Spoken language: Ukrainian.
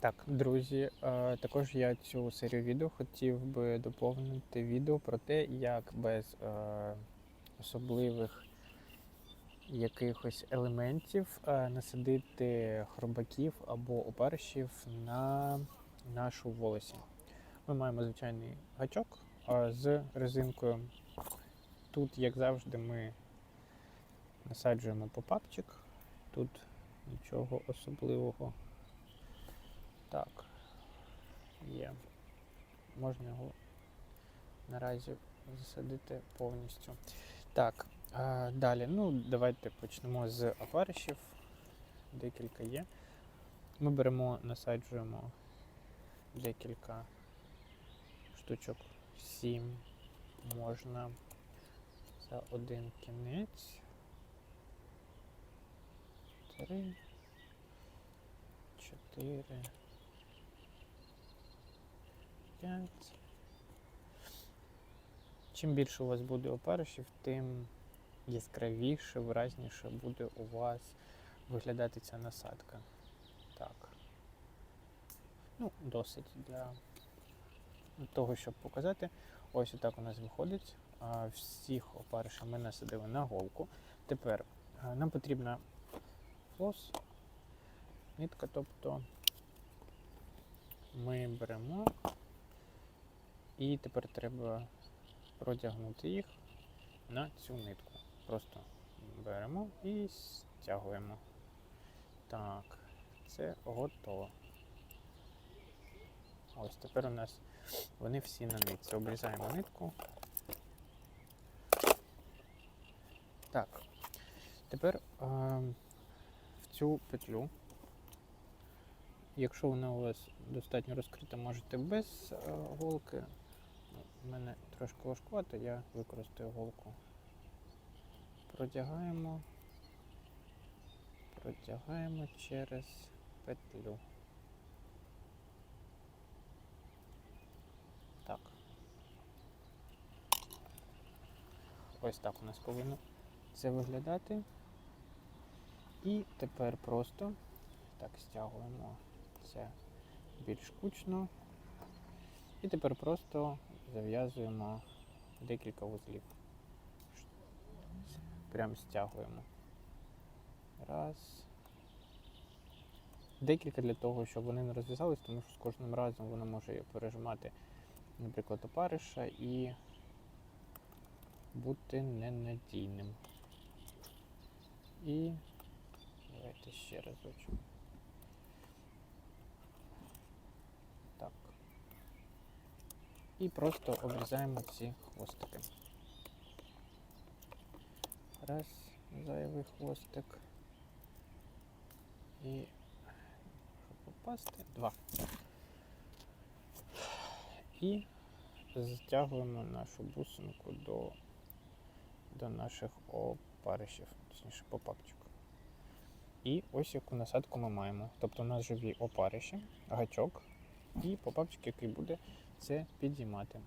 Так, друзі, е, також я цю серію відео хотів би доповнити відео про те, як без е, особливих якихось елементів е, насадити хробаків або опаришів на нашу волосі. Ми маємо звичайний гачок з резинкою. Тут, як завжди, ми насаджуємо попапчик. Тут нічого особливого. Так, є. Можна його наразі засадити повністю. Так, а, далі. Ну, давайте почнемо з опаришів. Декілька є. Ми беремо, насаджуємо декілька штучок. Сім можна за один кінець. Три. Чотири. 5. Чим більше у вас буде опаришів, тим яскравіше, виразніше буде у вас виглядати ця насадка. Так. Ну, досить для того, щоб показати. Ось отак у нас виходить. Всіх опаришів ми насадили на голку. Тепер нам потрібна флос, нитка, тобто ми беремо і тепер треба протягнути їх на цю нитку. Просто беремо і стягуємо. Так, це готово. Ось тепер у нас вони всі на нитці. Обрізаємо нитку. Так, тепер е, в цю петлю Якщо вона у вас достатньо розкрита, можете без е, голки. У мене трошки важкувато, я використаю голку. Протягаємо, протягаємо через петлю. Так. Ось так у нас повинно це виглядати. І тепер просто так стягуємо це більш кучно. І тепер просто зав'язуємо декілька вузлів. Прям стягуємо. Раз. Декілька для того, щоб вони не розв'язались, тому що з кожним разом воно може пережимати, наприклад, опариша і бути ненадійним. І давайте ще разочок. Так. І просто обрізаємо ці хвостики. Раз, зайвий хвостик. І щоб попасти. Два. І затягуємо нашу бусинку до, до наших опаришів, точніше попапчик. І ось яку насадку ми маємо. Тобто у нас живі опариші, гачок і попапчик, який буде це підіймати.